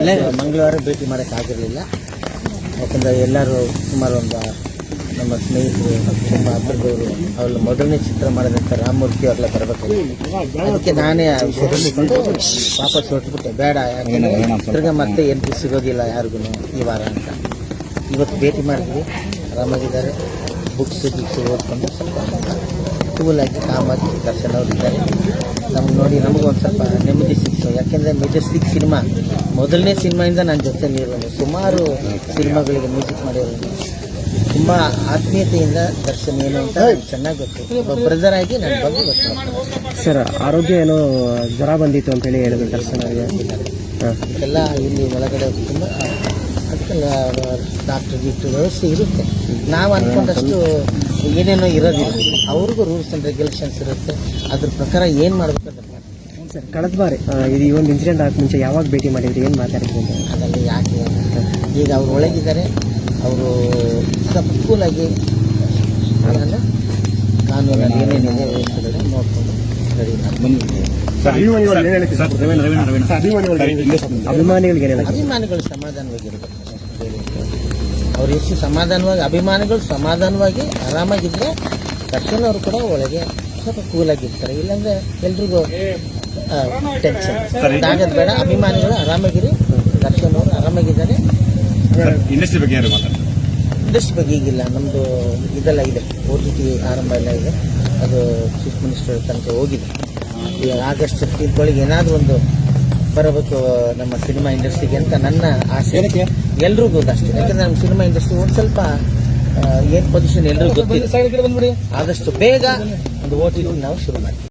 ಮಂಗಳವಾರ ಭೇಟಿ ಮಾಡೋಕ್ಕಾಗಿರಲಿಲ್ಲ ಯಾಕಂದ್ರೆ ಎಲ್ಲರೂ ಸುಮಾರು ಒಂದು ನಮ್ಮ ಸ್ನೇಹಿತರು ತುಂಬ ಹತ್ತಿರದವರು ಅವ್ರ ಮೊದಲನೇ ಚಿತ್ರ ಮಾಡಿದಂಥ ರಾಮಮೂರ್ತಿ ಅವ್ರಲ್ಲ ಬರಬೇಕು ಅದಕ್ಕೆ ನಾನೇ ಆ ವಿಷಯ ತಿಳಿಸ್ಕೊಂಡು ವಾಪಸ್ ಹೊರಟ್ಬಿಟ್ಟೆ. ಬೇಡ ಯಾಕಂದರೆ ತಿರ್ಗಾ ಮತ್ತೆ ಎಂಟ್ರಿ ಸಿಗೋದಿಲ್ಲ ಯಾರಿಗೂ ಈ ವಾರ ಅಂತ. ಇವತ್ತು ಭೇಟಿ ಮಾಡಿದ್ವಿ ಆರಾಮಾಗಿದ್ದಾರೆ ಬುಕ್ಸ್ ಗಿಕ್ಸ್ ಓದ್ಕೊಂಡು ಸ್ವಲ್ಪ ಕೂಲಾಗಿ ಕಾಮಾಗಿ ದರ್ಶನ ಅವ್ರು ಇದ್ದಾರೆ ನಮ್ಗೆ ನೋಡಿ ನಮಗೂ ಒಂದು ಸ್ವಲ್ಪ ನೆಮ್ಮದಿ ಸಿಕ್ತು. ಯಾಕೆಂದರೆ ಮೆಜೆಸ್ಟಿಕ್ ಸಿನಿಮಾ ಮೊದಲನೇ ಸಿನಿಮಾಯಿಂದ ನನ್ನ ಜೊತೆ ನೀರೋದು ಸುಮಾರು ಸಿನಿಮಾಗಳಿಗೆ ಮ್ಯೂಸಿಕ್ ಮಾಡಿರೋದು. ತುಂಬ ಆತ್ಮೀಯತೆಯಿಂದ ದರ್ಶನ ಏನು ಅಂತ ಚೆನ್ನಾಗಿ ಗೊತ್ತು. ಒಬ್ಬ ಬ್ರದರ್ ಆಗಿ ನನ್ನ ಬಗ್ಗೆ ಗೊತ್ತು ಸರ್ ಆರೋಗ್ಯ ಏನೋ ಜ್ವರ ಬಂದಿತ್ತು ಅಂತೇಳಿ ಹೇಳಿದ್ರು ದರ್ಶನ ಎಲ್ಲ ಇಲ್ಲಿ ಒಳಗಡೆ ತುಂಬ ಅದಕ್ಕೆ ಡಾಕ್ಟರ್ ಗೀಕ್ಟರ್ ವ್ಯವಸ್ಥೆ ಇರುತ್ತೆ. ನಾವು ಅಂದ್ಕೊಂಡಷ್ಟು ಏನೇನೋ ಇರೋದಿಲ್ಲ. ಅವ್ರಿಗೂ ರೂಲ್ಸ್ ಆ್ಯಂಡ್ ರೆಗ್ಯುಲೇಷನ್ಸ್ ಇರುತ್ತೆ. ಅದ್ರ ಪ್ರಕಾರ ಏನು ಮಾಡಬೇಕು ಸರ್ ಕಳೆದ ಬಾರಿ ಇದು ಈ ಒಂದು ಇನ್ಸಿಡೆಂಟ್ ಆಗ ಮುಂಚೆ ಯಾವಾಗ ಭೇಟಿ ಮಾಡಿದ್ರಿ? ಏನು ಮಾತಾಡಿದ್ರಿ ಅಂತ? ಅದರಲ್ಲಿ ಯಾಕೆ ಈಗ ಅವ್ರು ಒಳಗಿದ್ದಾರೆ. ಅವರು ಸ್ವಲ್ಪ ಕೂಲಾಗಿ ಅದನ್ನು ಕಾನೂನಲ್ಲಿ ಏನೇನಿದೆ ವ್ಯವಸ್ಥೆಗಳು ನೋಡಿಕೊಂಡು ರೆಡಿ ಅಭಿಮಾನಿಗಳಿಗೆ ಅಭಿಮಾನಿಗಳು ಸಮಾಧಾನವಾಗಿರ್ಬೇಕು ಅವ್ರು ಎಷ್ಟು ಸಮಾಧಾನವಾಗಿ ಅಭಿಮಾನಿಗಳು ಸಮಾಧಾನವಾಗಿ ಆರಾಮಾಗಿದ್ದರೆ ದರ್ಶನ್ ಅವರು ಕೂಡ ಒಳಗೆ ಸ್ವಲ್ಪ ಕೂಲಾಗಿರ್ತಾರೆ. ಇಲ್ಲಾಂದ್ರೆ ಎಲ್ರಿಗೂ ಟೆನ್ಷನ್ ಆಗದ್ ಬೇಡ ಅಭಿಮಾನಿಗಳು ಆರಾಮಾಗಿರಿ. ದರ್ಶನ್ ಅವರು ಆರಾಮಾಗಿದ್ದಾರೆ. ಇಂಡಸ್ಟ್ರಿ ಬಗ್ಗೆ ಇಂಡಸ್ಟ್ರಿ ಬಗ್ಗೆ ಈಗಿಲ್ಲ. ನಮ್ಮದು ಇದೆಲ್ಲ ಇದೆ. ಓ ಟಿ ಟಿ ಆರಂಭ ಎಲ್ಲ ಇದೆ. ಅದು ಚೀಫ್ ಮಿನಿಸ್ಟರ್ ತನಕ ಹೋಗಿದೆ. ಈಗ ಆಗಸ್ಟ್ ಫಿಫ್ಟೀನ್ತ್ ಒಳಗೆ ಏನಾದರೂ ಒಂದು ಬರಬೇಕು ನಮ್ಮ ಸಿನಿಮಾ ಇಂಡಸ್ಟ್ರಿಗೆ ಅಂತ ನನ್ನ ಆಸೆ. ಎಲ್ರಿಗೂ ಗೊತ್ತಷ್ಟೇ. ಯಾಕಂದ್ರೆ ನಮ್ಮ ಸಿನಿಮಾ ಇಂಡಸ್ಟ್ರಿ ಒಂದು ಸ್ವಲ್ಪ ಏನು ಪೊಸಿಷನ್ ಎಲ್ರಿಗೂ ಗೊತ್ತಿದೆ ಆದಷ್ಟು ಬೇಗ ಒಂದು ಓ ಟಿ ನಾವು ಶುರು ಮಾಡ್ತೀವಿ.